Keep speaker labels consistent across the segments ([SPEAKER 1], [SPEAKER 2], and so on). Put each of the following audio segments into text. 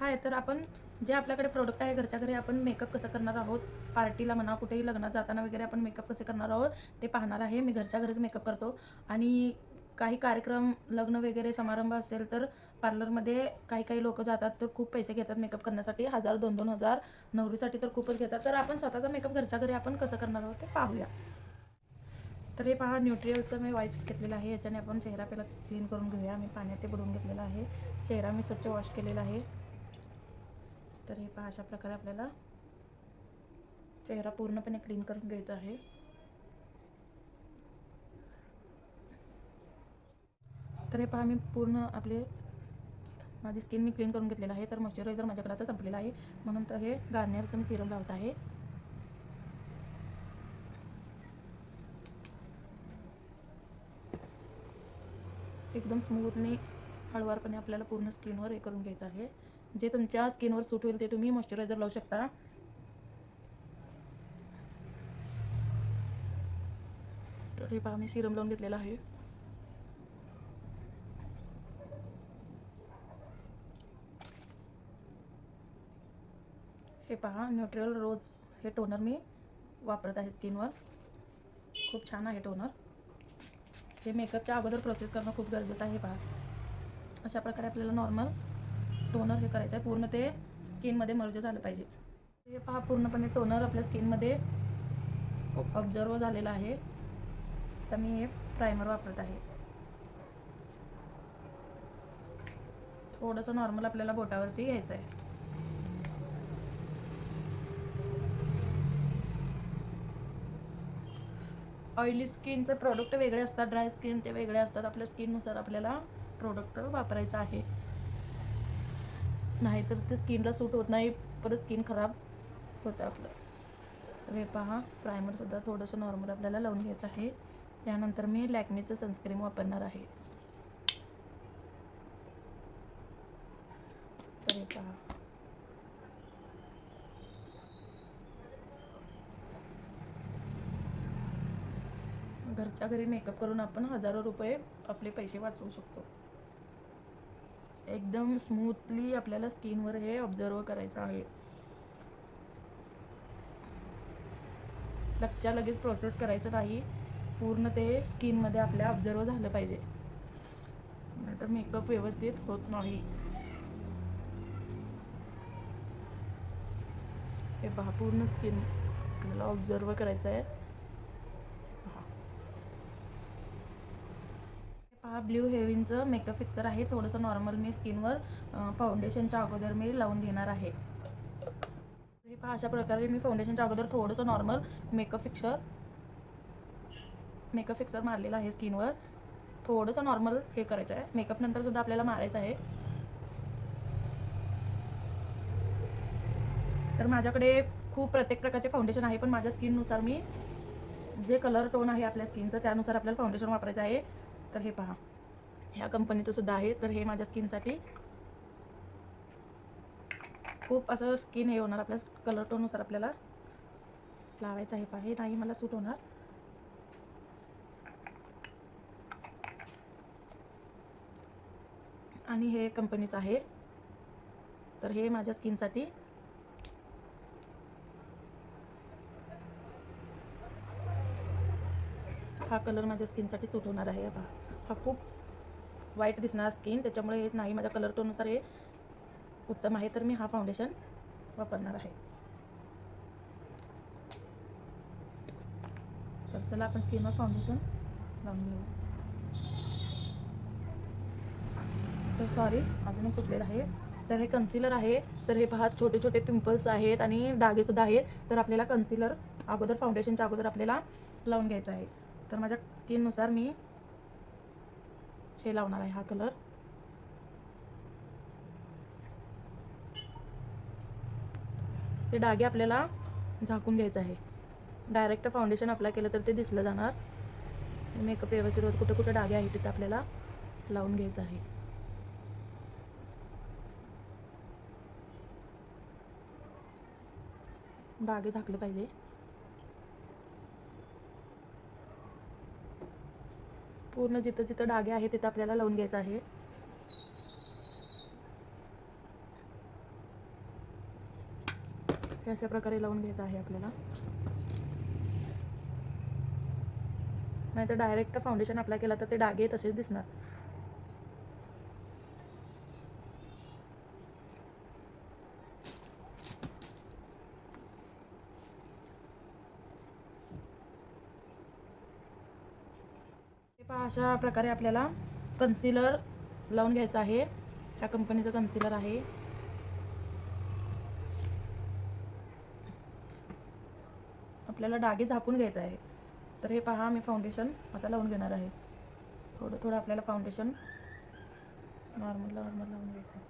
[SPEAKER 1] हाय तर आपण जे आपल्याकडे प्रोडक्ट आहे घरच्या घरी आपण मेकअप कसं करणार आहोत? पार्टीला म्हणा कुठेही लग्नात जाताना वगैरे आपण मेकअप कसे करणार आहोत? ते पाहणार आहे. मी घरच्या घरीच मेकअप करतो. आणि काही कार्यक्रम लग्न वगैरे समारंभ असेल तर पार्लरमध्ये काही काही लोक जातात तर खूप पैसे घेतात मेकअप करण्यासाठी. हजार दोन दोन हजार. नवरीसाठी तर खूपच घेतात. तर आपण स्वतःचा मेकअप घरच्या घरी आपण कसं करणार आहोत ते पाहूया. तर हे पहा न्यूट्रियलचं मी वाईप्स घेतलेलं आहे. याच्याने आपण चेहरा पहिला क्लीन करून घेऊया. मी पाण्यात ते बुडवून घेतलेलं आहे. चेहरा मी स्वच्छ वॉश केलेला आहे. तर हे पहा अशा प्रकारे आपल्याला चेहरा पूर्णपणे क्लीन करून घ्यायचा आहे. तर हे पहा मी पूर्ण आपले माझी स्किन मी क्लीन करून घेतलेलं आहे. तर मॉइश्चरायझर माझ्याकडे आता संपलेलं आहे. म्हणून तर हे गार्नियरचं मी सिरम लावत आहे. एकदम स्मूथने हळवारपणे आपल्याला पूर्ण स्किनवर हे करून घ्यायचं आहे. जे तुमच्या स्किनवर सूट होईल ते तुम्ही मॉइश्चरायझर लावू शकता. तर हे पहा मी सिरम लावून घेतलेलं आहे. हे पहा न्यूट्रल रोज हे टोनर मी वापरत आहे स्किनवर. खूप छान आहे टोनर. हे मेकअपच्या अगोदर प्रोसेस करणं खूप गरजेचं आहे पहा. अशा प्रकारे आपल्याला नॉर्मल टोनर हे करायचं आहे. पूर्ण ते स्किनमध्ये मर्ज झालं पाहिजे. हे पहा पूर्णपणे टोनर आपल्या स्किनमध्ये ऑब्झर्व झालेलं आहे. तर मी हे प्रायमर वापरत आहे. थोडंसं नॉर्मल आपल्याला बोटावरती घ्यायचं आहे. ऑइली स्किनचे प्रोडक्ट वेगळे असतात ड्राय स्किनचे वेगळे असतात. आपल्या स्किननुसार आपल्याला प्रोडक्ट वापरायचं आहे. नाहीतर ते स्किनला सूट होत नाही परत स्किन खराब होतं आपलं. तर हे पहा प्रायमरसुद्धा थोडंसं नॉर्मल आपल्याला लावून घ्यायचं आहे. त्यानंतर मी लॅक्मेचं सनस्क्रीम वापरणार आहे. तर हे पहा. घरच्या घरी मेकअप करून आपण हजारो रुपये आपले पैसे वाचवू शकतो. एकदम स्मूथली आपल्याला स्किनवर हे ऑब्झर्व करायचं आहे. लगच्या लगेच प्रोसेस करायचं नाही. पूर्ण ते स्किनमध्ये आपल्या ऑब्झर्व झालं पाहिजे. नाहीतर मेकअप व्यवस्थित होत नाही. हे पहा पूर्ण स्किन आपल्याला ऑब्झर्व करायचं आहे पहा हा ब्ल्यू हेवीनचं मेकअप फिक्सर आहे. थोडंसं नॉर्मल मी स्किनवर फाउंडेशनच्या अगोदर मी लावून घेणार आहे. हे पहा अशा प्रकारे मी फाउंडेशनच्या अगोदर थोडंसं normal makeup fixer makeup fixer मारलेलं आहे स्किनवर थोडंसं नॉर्मल हे करायचं आहे. मेकअप नंतर सुद्धा आपल्याला मारायचं आहे. तर माझ्याकडे खूप प्रत्येक प्रकारचे फाउंडेशन आहे पण माझ्या स्किननुसार मी जे कलर टोन आहे आपल्या स्किनचं त्यानुसार आपल्याला फाउंडेशन वापरायचं आहे. तर हे पहा. ह्या कंपनीचं सुद्धा आहे. तर हे माझ्या स्किनसाठी खूप असं स्किन हे होणार आपल्या कलर टोननुसार आपल्याला लावायचं आहे पहा. हे नाही मला सूट होणार. आणि हे कंपनीचं आहे. तर हे माझ्या स्किनसाठी हा कलर माझ्या स्किनसाठी सूट होणार आहे. बा पहा हा खूप वाईट दिसणार स्किन त्याच्यामुळे हे नाही माझ्या कलर टोननुसार हे उत्तम आहे. तर मी हा फाउंडेशन वापरणार आहे. तर चला आपण स्किनवर फाउंडेशन लावून घेऊ. तर सॉरी अजून एक चुकलेलं आहे. तर हे कन्सिलर आहे. तर हे पहा छोटे छोटे पिंपल्स आहेत आणि डागेसुद्धा आहेत. तर आपल्याला कन्सिलर अगोदर फाउंडेशनच्या अगोदर आपल्याला लावून घ्यायचं आहे. तर माझ्या स्किननुसार मी हे लावणार आहे हा कलर. ते डागे आपल्याला झाकून घ्यायचं आहे. डायरेक्ट फाउंडेशन अप्लाय केलं तर ते दिसलं जाणार. मेकअप व्यवस्थित होत कुठे कुठे डागे आहेत तिथे आपल्याला लावून घ्यायचं आहे. डागे झाकले पाहिजे. पूर्ण जिथं जिथं डागे आहे तिथं आपल्याला लावून घ्यायचं आहे. हे अशा प्रकारे लावून घ्यायचं आहे आपल्याला. नाही तर डायरेक्ट फाउंडेशन अप्लाय केला तर ते डागे तसेच दिसणार. अशा प्रकारे आपल्याला कन्सिलर लावून घ्यायचं आहे. ह्या कंपनीचं कन्सिलर आहे. आपल्याला डागे झाकून घ्यायचं आहे. तर हे पहा मी फाउंडेशन आता लावून घेणार आहे. थोडं थोडं आपल्याला फाउंडेशन नॉर्मल नॉर्मल लावून घ्यायचं आहे.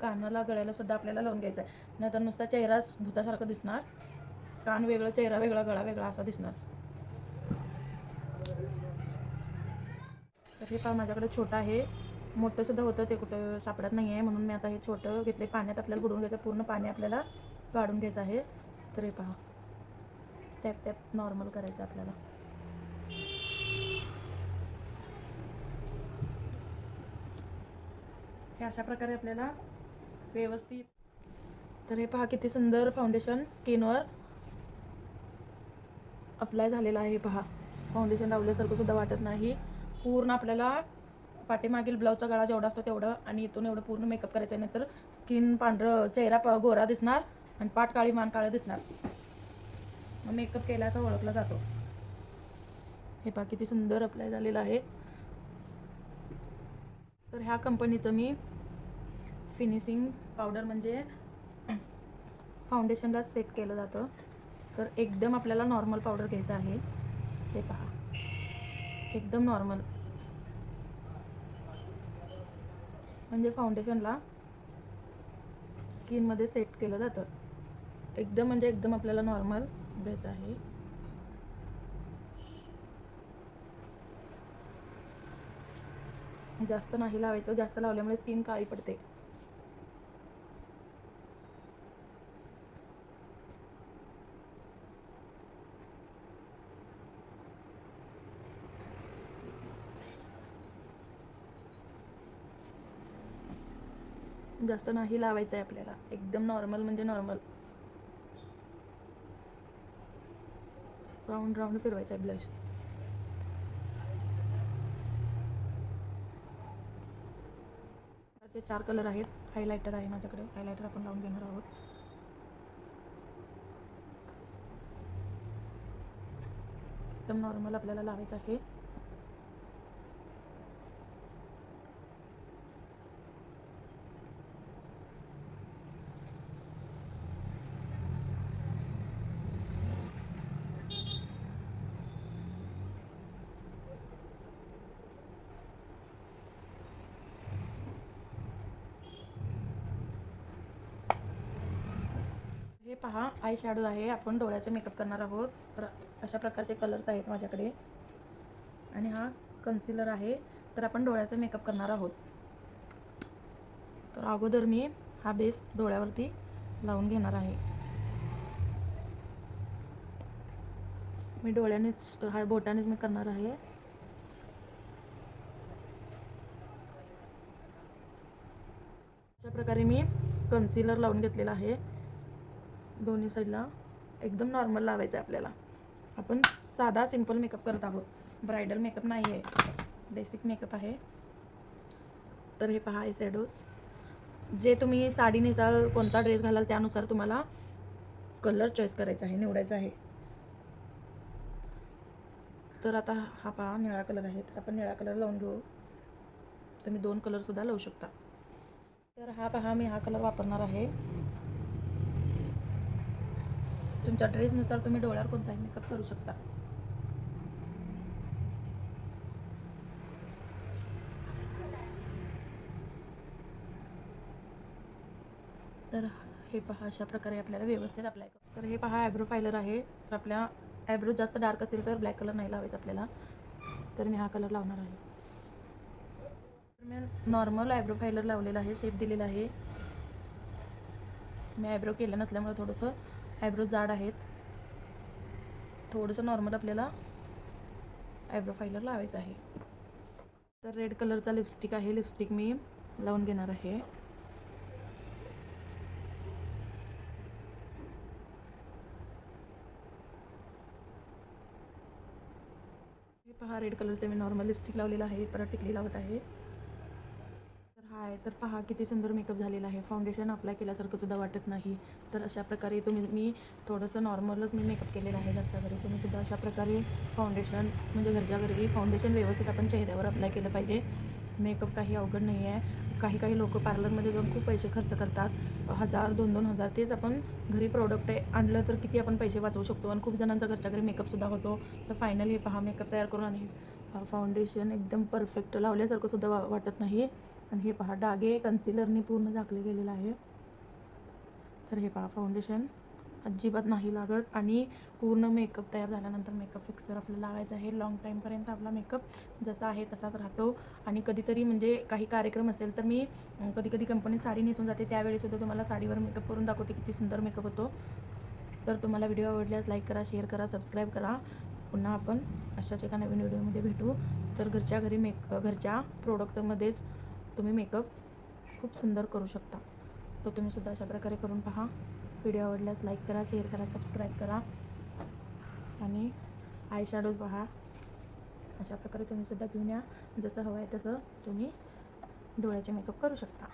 [SPEAKER 1] कानाला गळ्याला सुद्धा आपल्याला लावून घ्यायचं आहे. नाहीतर नुसता चेहराच भूतासारखा दिसणार. कान वेगळं चेहरा वेगळा गळा वेगळा असा दिसणार. हे पहा माझ्याकडे छोटं आहे. मोठंसुद्धा होतं ते कुठं सापडत नाही आहे म्हणून मी आता हे छोटं घेतले. पाण्यात आपल्याला बुडून घ्यायचं पूर्ण पाणी आपल्याला काढून घ्यायचं आहे. तर हे पहा. टॅप टॅप नॉर्मल करायचं आपल्याला. हे अशा प्रकारे आपल्याला व्यवस्थित तर हे पहा किती सुंदर फाउंडेशन स्किनवर अप्लाय झालेलं आहे. पहा. फाउंडेशन लावल्यासारखं सुद्धा वाटत नाही. पूर्ण आपल्याला पाठीमागील ब्लाऊजचा गळा जेवढा असतो तेवढं आणि इथून एवढं पूर्ण मेकअप करायचं आहे नाहीतर स्किन पांढरं चेहरा प गोरा दिसणार आणि पाठ काळी मान काळं दिसणार. मग मेकअप केला ओळखला जातो. हे पहा किती सुंदर अप्लाय झालेलं आहे. तर ह्या कंपनीचं मी फिनिशिंग पावडर म्हणजे फाउंडेशनला सेट केलं जातं. तर एकदम आपल्याला नॉर्मल पावडर घ्यायचं आहे. हे पहा. एकदम नॉर्मल म्हणजे फाउंडेशनला स्किनमध्ये सेट केलं जातं. एकदम म्हणजे एकदम आपल्याला नॉर्मल बेच आहे. जास्त नाही लावायचं जास्त लावल्यामुळे स्किन काळी पडते. जास्त नाही लावायचं आहे आपल्याला. एकदम नॉर्मल म्हणजे नॉर्मल राऊंड राऊंड फिरवायचं आहे ब्लश त्याचे चार कलर आहेत. हायलायटर आहे माझ्याकडे. हायलायटर आपण लावून घेणार आहोत. एकदम नॉर्मल आपल्याला लावायचं आहे. पहा आय शॅडो आहे. आपण डोळ्याचा मेकअप करणार आहोत. तर अशा प्रकारचे कलर्स आहेत माझ्याकडे. आणि हा कन्सिलर आहे. तर आपण डोळ्याचा मेकअप करणार आहोत. तर अगोदर मी हा बेस डोळ्यावरती लावून घेणार आहे. मी डोळ्यानेच हा बोटानेच मी करणार आहे. अशा प्रकारे मी कन्सिलर लावून घेतलेला आहे. दोन्ही साईडला एकदम नॉर्मल लावायचं आहे आपल्याला. आपण साधा सिंपल मेकअप करत आहोत. ब्रायडल मेकअप नाही आहे बेसिक मेकअप आहे. तर हे पहा हे सॅडोज जे तुम्ही साडी नेसाल कोणता ड्रेस घालाल त्यानुसार तुम्हाला कलर चॉईस करायचा आहे निवडायचा आहे. तर आता हा पहा निळा कलर आहे. तर आपण निळा कलर लावून घेऊ. तुम्ही दोन कलरसुद्धा लावू शकता. तर हा पहा मी हा कलर वापरणार आहे. तुमच्या ड्रेसनुसार तुम्ही डोळ्यावर कोणताही मेकअप करू शकता. तर हे पहा अशा प्रकारे आपल्याला व्यवस्थित अप्लाय कर. तर हे पहा ॲब्रो फायलर आहे. तर आपल्या ॲब्रो जास्त डार्क असतील तर ब्लॅक कलर नाही लावायचा आपल्याला. तर मी हा कलर लावणार आहे. मी नॉर्मल आयब्रो फायलर लावलेला आहे सेफ दिलेला आहे. मी ॲब्रो केलं नसल्यामुळे थोडंसं आयब्रो जाड आहेत. थोडंसं नॉर्मल आपल्याला आयब्रो फायलर लावायचं आहे. तर रेड कलरचा लिपस्टिक आहे. लिपस्टिक मी लावून घेणार आहे. पहा रेड कलरचे मी नॉर्मल लिपस्टिक लावलेला आहे. परत टिकली लावत आहे. आहे तर पहा किती सुंदर मेकअप झालेला आहे. फाउंडेशन अप्लाय केल्यासारखं सुद्धा वाटत नाही. तर अशा प्रकारे तुम्ही मी थोडंसं नॉर्मलच मी मेकअप केलेला आहे घरच्या घरी. तुम्ही सुद्धा अशा प्रकारे फाउंडेशन म्हणजे घरच्या घरी फाउंडेशन व्यवस्थित आपण चेहऱ्यावर अप्लाय केलं पाहिजे. मेकअप काही अवघड नाही आहे. काही काही लोक पार्लरमध्ये जाऊन खूप पैसे खर्च करतात. हजार दोन दोन हजार तेच आपण घरी प्रोडक्ट आणलं तर किती आपण पैसे वाचवू शकतो? आणि खूप जणांचा घरच्या घरी मेकअपसुद्धा होतो. तर फायनली पहा मेकअप तयार करून आणि फाउंडेशन एकदम परफेक्ट लावल्यासारखं सुद्धा वा वाटत नाही. आणि हे पहा डागे कन्सिलरने पूर्ण झाकले गेलेलं आहे. तर हे पहा फाउंडेशन अजिबात नाही लागत आणि पूर्ण मेकअप तयार झाल्यानंतर मेकअप फिक्सर आपल्याला लावायचा आहे. लाँग टाईमपर्यंत आपला मेकअप जसा आहे तसाच राहतो. आणि कधीतरी म्हणजे काही कार्यक्रम असेल तर मी कधी कधी कंपनीत साडी नेसून जाते. त्यावेळीसुद्धा तुम्हाला साडीवर मेकअप करून दाखवते किती सुंदर मेकअप होतो. तर तुम्हाला व्हिडिओ आवडल्यास लाईक करा शेअर करा सबस्क्राईब करा. पुन्हा आपण अशाच एका नवीन व्हिडिओमध्ये भेटू. तर घरच्या घरी मेक घरच्या प्रोडक्टमध्येच तुम्ही मेकअप खूप सुंदर करू शकता. तर तुम्हीसुद्धा अशा प्रकारे करून पहा. व्हिडिओ आवडल्यास लाईक करा शेअर करा सबस्क्राईब करा. आणि आय शॅडोज पहा. अशा प्रकारे तुम्ही सुद्धा घेऊन या. जसं हवं आहे तसं तुम्ही डोळ्याचे मेकअप करू शकता.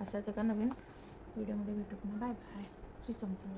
[SPEAKER 1] अशाच एका नवीन व्हिडिओमध्ये भेटू पुन्हा. बाय बाय श्री समजून